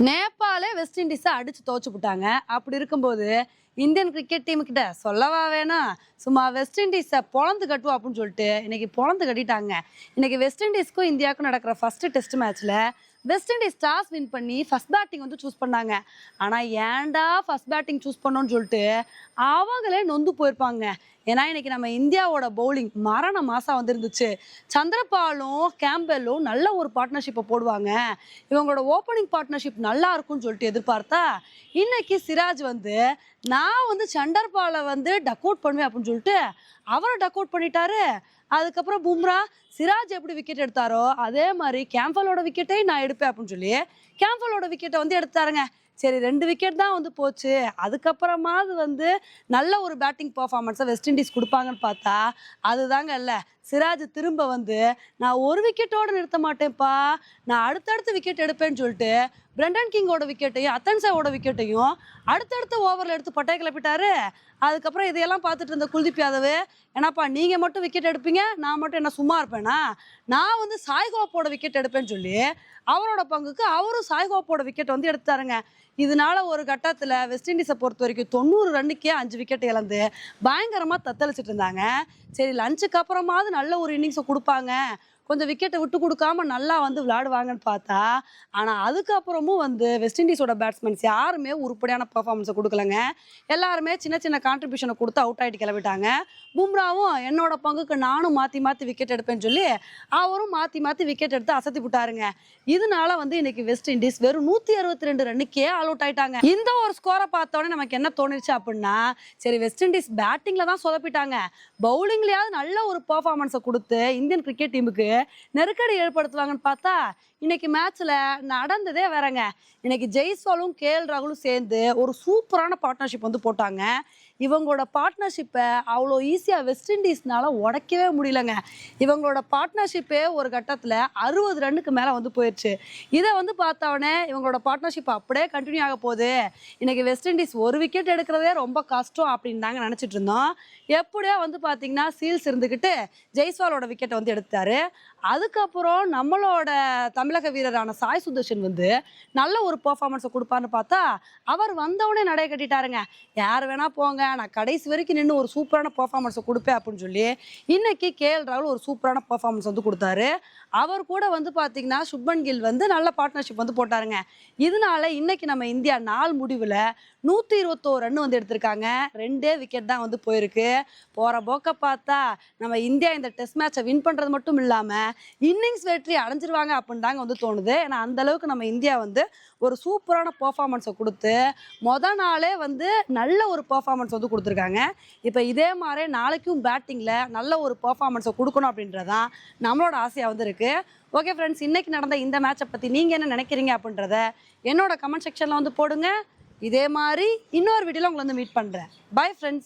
நேபாளே west இண்டீஸை அடிச்சு துவச்சு விட்டாங்க அப்படி இருக்கும்போது இந்தியன் கிரிக்கெட் டீமுக்கிட்ட சொல்லவா வேணும் சும்மா வெஸ்ட் இண்டீஸை பொழந்து கட்டுவோம் அப்படின்னு சொல்லிட்டு இன்னைக்கு பொழந்து கட்டிட்டாங்க. இன்னைக்கு வெஸ்ட் இண்டீஸ்க்கும் இந்தியாவுக்கும் நடக்கிற ஃபர்ஸ்ட் டெஸ்ட் மேட்ச்சில் வெஸ்ட் இண்டீஸ் டாஸ் வின் பண்ணி ஃபர்ஸ்ட் பேட்டிங் வந்து சூஸ் பண்ணாங்க. ஆனால் ஏன்டா ஃபர்ஸ்ட் பேட்டிங் சூஸ் பண்ணோன்னு சொல்லிட்டு அவங்களே நொந்து போயிருப்பாங்க. ஏன்னா இன்னைக்கு நம்ம இந்தியாவோட பவுலிங் மரண மாசா வந்துருந்துச்சு. சந்திரபாலும் கேம்பெல்லும் நல்ல ஒரு பார்ட்னர்ஷிப்பை போடுவாங்க. இவங்களோட ஓப்பனிங் பார்ட்னர்ஷிப் நல்லா இருக்கும்னு சொல்லிட்டு எதிர்பார்த்தா இன்னைக்கு சிராஜ் வந்து நான் நான் வந்து சண்டர்பாலை வந்து டக் அவுட் பண்ணுவேன் அப்படின்னு சொல்லிட்டு அவரை டக் அவுட் பண்ணிட்டாரு. அதுக்கப்புறம் பும்ரா சிராஜ் எப்படி விக்கெட் எடுத்தாரோ அதே மாதிரி கேம்பலோட விக்கெட்டையும் நான் எடுப்பேன் அப்படின்னு சொல்லி கேம்பலோட விக்கெட்டை வந்து எடுத்தாருங்க. சரி ரெண்டு விக்கெட் தான் வந்து போச்சு. அதுக்கப்புறமாவது வந்து நல்ல ஒரு பேட்டிங் பர்ஃபார்மன்ஸை வெஸ்ட் இண்டீஸ் கொடுப்பாங்கன்னு பார்த்தா அதுதாங்க இல்லை. சிராஜ் திரும்ப வந்து நான் ஒரு விக்கெட்டோடு நிறுத்த மாட்டேன்ப்பா. நான் அடுத்தடுத்து விக்கெட் எடுப்பேன்னு சொல்லிட்டு பிரண்டன் கிங்கோட விக்கெட்டையும் அத்தன்சாவோட விக்கெட்டையும் அடுத்தடுத்த ஓவரில் எடுத்து பட்டையை கிளப்பிட்டாரு. அதுக்கப்புறம் இதையெல்லாம் பார்த்துட்டு இருந்த குல்தீப் யாதவ் ஏன்னாப்பா நீங்கள் மட்டும் விக்கெட் எடுப்பீங்க? நான் மட்டும் என்ன சும்மா இருப்பேனா? நான் வந்து சாய்கோப்போட விக்கெட் எடுப்பேன்னு சொல்லி அவரோட பங்குக்கு அவரும் சாய்கோப்போட விக்கெட் வந்து எடுத்தாருங்க. இதனால ஒரு கட்டத்தில் வெஸ்ட் இண்டீஸை பொறுத்த வரைக்கும் தொண்ணூறு ரன்னுக்கே அஞ்சு விக்கெட் இழந்து பயங்கரமாக தத்தளிச்சிட்டு இருந்தாங்க. சரி லஞ்சுக்கு அப்புறமாவது நல்ல ஒரு இன்னிங்ஸை கொடுப்பாங்க. கொஞ்சம் விக்கெட்டை விட்டு கொடுக்காம நல்லா வந்து விளையாடுவாங்கன்னு பார்த்தா ஆனால் அதுக்கப்புறமும் வந்து வெஸ்ட் இண்டீஸோட பேட்ஸ்மேன்ஸ் யாருமே உருப்படியான பர்ஃபார்மன்ஸை கொடுக்கலங்க. எல்லாருமே சின்ன சின்ன கான்ட்ரிபியூஷனை கொடுத்து அவுட் ஆகிட்டு கிளம்பிட்டாங்க. பும்ராவும் என்னோட பங்குக்கு நானும் மாற்றி மாற்றி விக்கெட் எடுப்பேன்னு சொல்லி அவரும் மாற்றி மாற்றி விக்கெட் எடுத்து அசத்தி விட்டாருங்க. இதனால வந்து இன்னைக்கு வெஸ்ட் இண்டீஸ் வெறும் நூற்றி அறுபத்தி ரெண்டு ரன்னுக்கே ஆல் அவுட் ஆயிட்டாங்க. இந்த ஒரு ஸ்கோரை பார்த்தோன்னே நமக்கு என்ன தோணுச்சு அப்படின்னா சரி வெஸ்ட் இண்டீஸ் பேட்டிங்கில் தான் சொதப்பிட்டாங்க. பவுலிங்லேயாவது நல்ல ஒரு பர்ஃபார்மன்ஸை கொடுத்து இந்தியன் கிரிக்கெட் டீமுக்கு நெருக்கடி ஏற்படுத்துவாங்கன்னு பார்த்தா இன்னைக்கு மேட்ச்ல நடந்ததே வேறங்க. இன்னைக்கு ஜெய்ஸ்வாலும் கேஎல் ராகுலும் சேர்ந்து ஒரு சூப்பரான பார்ட்னர்ஷிப் வந்து போட்டாங்க. இவங்களோட பார்ட்னர்ஷிப்பை அவ்வளோ ஈஸியாக வெஸ்ட் இண்டீஸ்னால உடைக்கவே முடியலங்க. இவங்களோட பார்ட்னர்ஷிப்பே ஒரு கட்டத்தில் அறுபது ரன்னுக்கு மேலே வந்து போயிடுச்சு இதை வந்து பார்த்தவொடனே இவங்களோட பார்ட்னர்ஷிப் அப்படியே கண்டினியூ ஆக போகுது. இன்றைக்கி வெஸ்ட் இண்டீஸ் ஒரு விக்கெட் எடுக்கிறதே ரொம்ப கஷ்டம் அப்படின்னு தாங்க நினச்சிட்டு இருந்தோம். எப்படியோ வந்து பார்த்தீங்கன்னா சீல்ஸ் இருந்துக்கிட்டு ஜெய்ஸ்வாலோட விக்கெட்டை வந்து எடுத்தாரு. அதுக்கப்புறம் நம்மளோட தமிழக வீரரான சாய் சுதர்ஷன் வந்து நல்ல ஒரு பெர்ஃபார்மன்ஸை கொடுப்பாருன்னு பார்த்தா அவர் வந்தவுடனே நடை கட்டிட்டாருங்க. யார் வேணால் போங்க நான் கடைசி வரைக்கும் நின்று ஒரு சூப்பரான பர்ஃபார்மன்ஸை கொடுப்பேன் அப்படின்னு சொல்லி இன்னைக்கு கே எல் ராகுல் ஒரு சூப்பரான பெர்ஃபார்மன்ஸ் வந்து கொடுத்தாரு. அவர் கூட வந்து பார்த்தீங்கன்னா சுப்மன் கில் வந்து நல்ல பார்ட்னர்ஷிப் வந்து போட்டாருங்க. இதனால இன்னைக்கு நம்ம இந்தியா நாள் முடிவில் நூற்றி இருபத்தோரு ரன் வந்து எடுத்திருக்காங்க. ரெண்டே விக்கெட் தான் வந்து போயிருக்கு. போகிற போக்க பார்த்தா நம்ம இந்தியா இந்த டெஸ்ட் மேட்சை வின் பண்ணுறது மட்டும் இல்லாமல் இன்னிங்ஸ் வெற்றி அடைஞ்சிருவாங்க அப்படின்னு தாங்க வந்து தோணுது. ஏன்னா அந்தளவுக்கு நம்ம இந்தியா வந்து ஒரு சூப்பரான பெர்ஃபார்மன்ஸை கொடுத்து மொதல் நாளே வந்து நல்ல ஒரு பர்ஃபார்மன்ஸ் வந்து கொடுத்துருக்காங்க. இப்போ இதே மாதிரி நாளைக்கும் பேட்டிங்கில் நல்ல ஒரு பர்ஃபார்மன்ஸை கொடுக்கணும் அப்படின்றதான் நம்மளோட ஆசையாக வந்து இருக்குது ஓகே ஃப்ரெண்ட்ஸ் இன்னைக்கு நடந்த இந்த மேட்சை பற்றி நீங்கள் என்ன நினைக்கிறீங்க அப்படின்றத என்னோட கமெண்ட் செக்ஷனில் வந்து போடுங்க. இதே மாதிரி இன்னொரு வீடியோவில் உங்களை வந்து மீட் பண்ணுறேன் பை ஃப்ரெண்ட்ஸ்